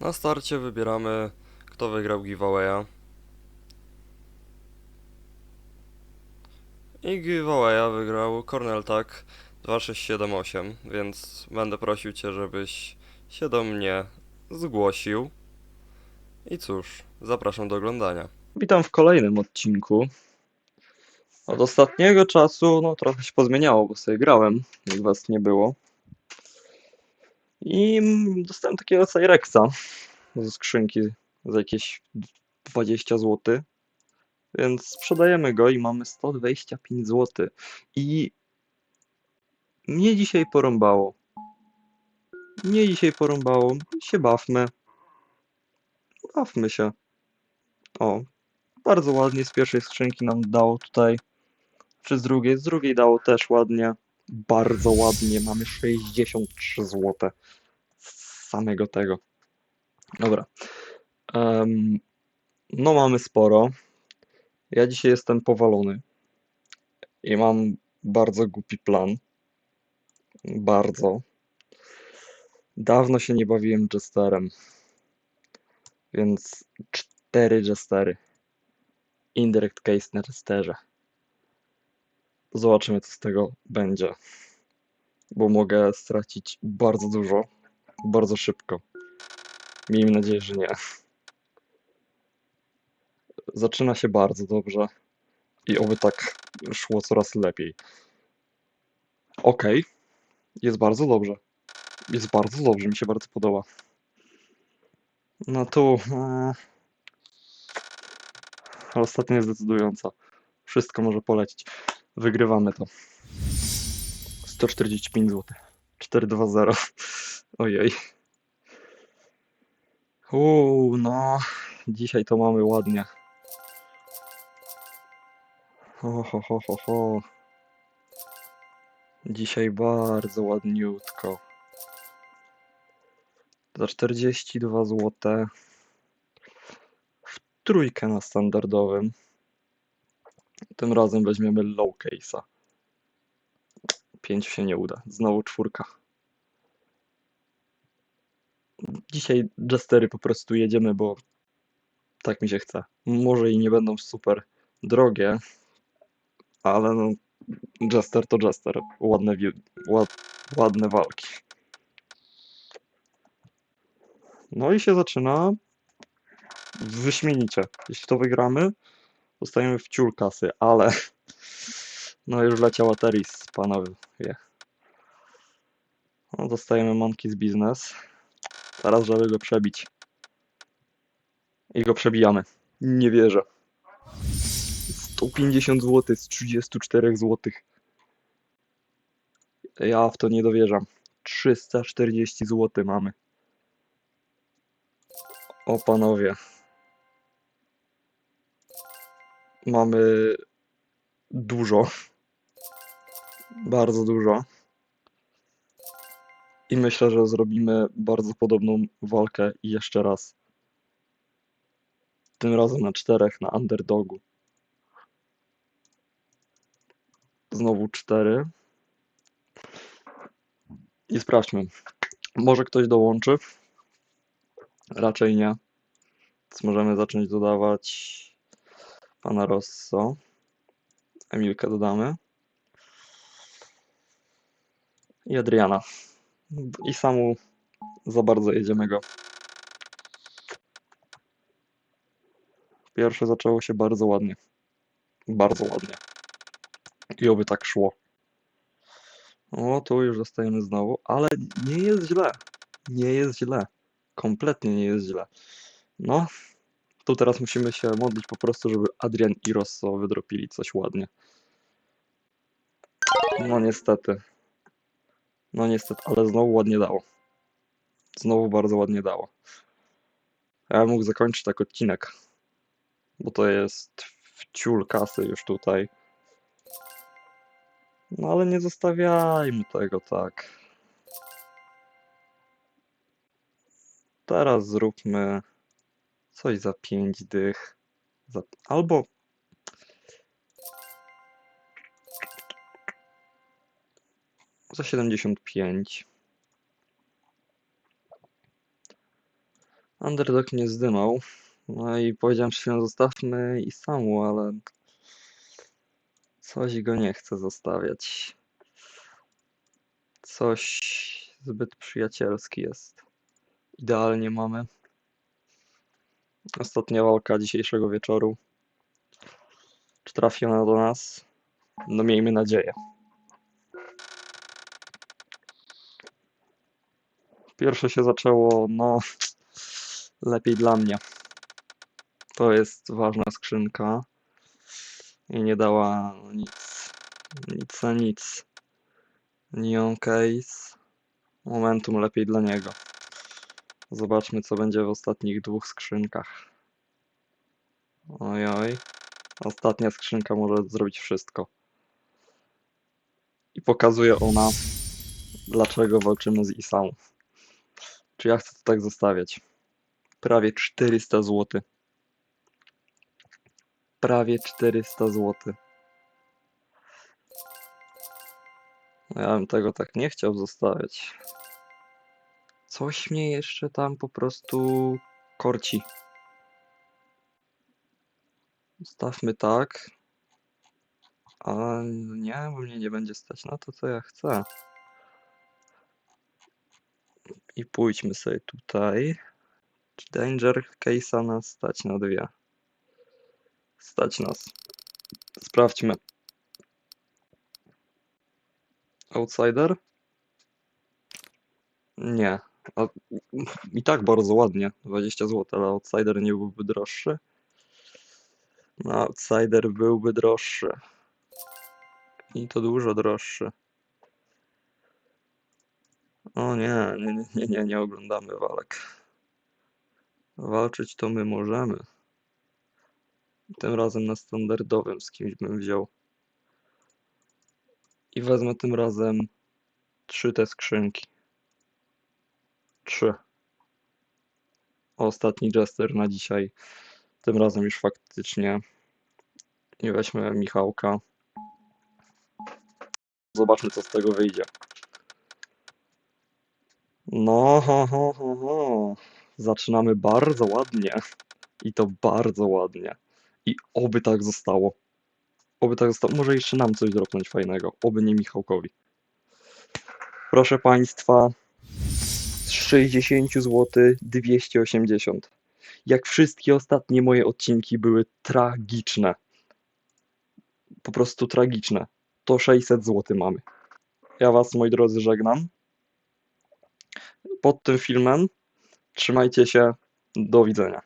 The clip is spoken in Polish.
Na starcie wybieramy, kto wygrał giveawaya. I giveawaya wygrał Corneltak 2678, więc będę prosił Cię, żebyś się do mnie zgłosił. I cóż, zapraszam do oglądania. Witam w kolejnym odcinku. Od ostatniego czasu, no trochę się pozmieniało, bo sobie grałem, jak was nie było. I dostałem takiego Cyrexa ze skrzynki za jakieś 20 zł. Więc sprzedajemy go i mamy 125 zł. I mnie dzisiaj porąbało. Mnie dzisiaj porąbało. Się bawmy. Bawmy się. O, bardzo ładnie z pierwszej skrzynki nam dało tutaj, czy z drugiej, z drugiej dało też ładnie, bardzo ładnie, mamy 63 zł z samego tego. Dobra, Em, no mamy sporo, ja dzisiaj jestem powalony i mam bardzo głupi plan, bardzo. Dawno się nie bawiłem Jesterem, więc cztery Jestery. Indirect case na Jesterze. Zobaczymy, co z tego będzie. Bo mogę stracić bardzo dużo, bardzo szybko. Miejmy nadzieję, że nie. Zaczyna się bardzo dobrze i oby tak szło coraz lepiej. Okej, jest bardzo dobrze. Jest bardzo dobrze, mi się bardzo podoba. No tu. e, ostatnia jest decydująca. Wszystko może polecieć. Wygrywamy to. 145 zł. 4-2-0. Ojej. Uuu, no. Dzisiaj to mamy ładnie. Ho, ho, ho, ho, ho. Dzisiaj bardzo ładniutko. Za 42 zł. W trójkę na standardowym. Tym razem weźmiemy low case'a. 5 się nie uda. Znowu czwórka. Dzisiaj Jestery po prostu jedziemy, bo tak mi się chce. Może i nie będą super drogie, ale no Jester to Jester. Ładne, ład, ładne walki. No i się zaczyna wyśmienicie. Jeśli to wygramy, dostajemy w ciul kasy, ale no już leciała Teris, panowie. No, dostajemy Monkey z biznes. Teraz, żeby go przebić. I go przebijamy. Nie wierzę. 150 zł z 34 zł. Ja w to nie dowierzam. 340 zł mamy. O panowie. Mamy dużo. Bardzo dużo. I myślę, że zrobimy bardzo podobną walkę jeszcze raz. Tym razem na czterech, na underdogu. Znowu cztery. I sprawdźmy. Może ktoś dołączy? Raczej nie. Więc możemy zacząć dodawać pana Rosso. Emilkę dodamy. I Adriana. I samu za bardzo jedziemy go. Pierwsze zaczęło się bardzo ładnie. Bardzo ładnie. I oby tak szło. O, tu już dostajemy znowu, ale nie jest źle. Nie jest źle. Kompletnie nie jest źle. No, tu teraz musimy się modlić po prostu, żeby Adrian i Rosso wydropili coś ładnie. No niestety. No niestety, ale znowu ładnie dało. Znowu bardzo ładnie dało. Ja mógł zakończyć tak odcinek, bo to jest wciul kasy już tutaj. No ale nie zostawiajmy tego tak. Teraz zróbmy coś za 5 dych. Za... Albo za 75. Underdog nie zdymał. No i powiedziałem przed chwilą zostawmy i samu, ale coś go nie chce zostawiać. Coś zbyt przyjacielski jest. Idealnie mamy. Ostatnia walka dzisiejszego wieczoru. Czy trafi ona do nas? No miejmy nadzieję. Pierwsze się zaczęło, no, lepiej dla mnie. To jest ważna skrzynka i nie dała nic, nic na nic. Neon case, momentum lepiej dla niego. Zobaczmy, co będzie w ostatnich dwóch skrzynkach. Ojoj. Ostatnia skrzynka może zrobić wszystko. I pokazuje ona, dlaczego walczymy z Isamu. Czy ja chcę to tak zostawiać? Prawie 400 zł. Prawie 400 zł. Ja bym tego tak nie chciał zostawiać. Coś mnie jeszcze tam po prostu korci. Stawmy tak. A nie, bo mnie nie będzie stać na to, co ja chcę. I pójdźmy sobie tutaj. Czy Danger Case'a nas stać na dwie? Stać nas. Sprawdźmy. Outsider? Nie. A, I tak bardzo ładnie. 20 zł, ale Outsider nie byłby droższy. No, Outsider byłby droższy. I to dużo droższy. O nie, nie, nie, nie, nie, nie oglądamy walk. Walczyć to my możemy. Tym razem na standardowym z kimś bym wziął. I wezmę tym razem trzy te skrzynki. Trzy. Ostatni Jester na dzisiaj. Tym razem już faktycznie. I weźmy Michałka. Zobaczmy, co z tego wyjdzie. No, ho, ho, ho, ho. Zaczynamy bardzo ładnie. I to bardzo ładnie. I oby tak zostało. Oby tak zostało. Może jeszcze nam coś dropnąć fajnego. Oby nie Michałkowi. Proszę Państwa, 60 zł 280. Jak wszystkie ostatnie moje odcinki były tragiczne. Po prostu tragiczne. To 600 zł mamy. Ja Was, moi drodzy, żegnam. Pod tym filmem trzymajcie się. Do widzenia.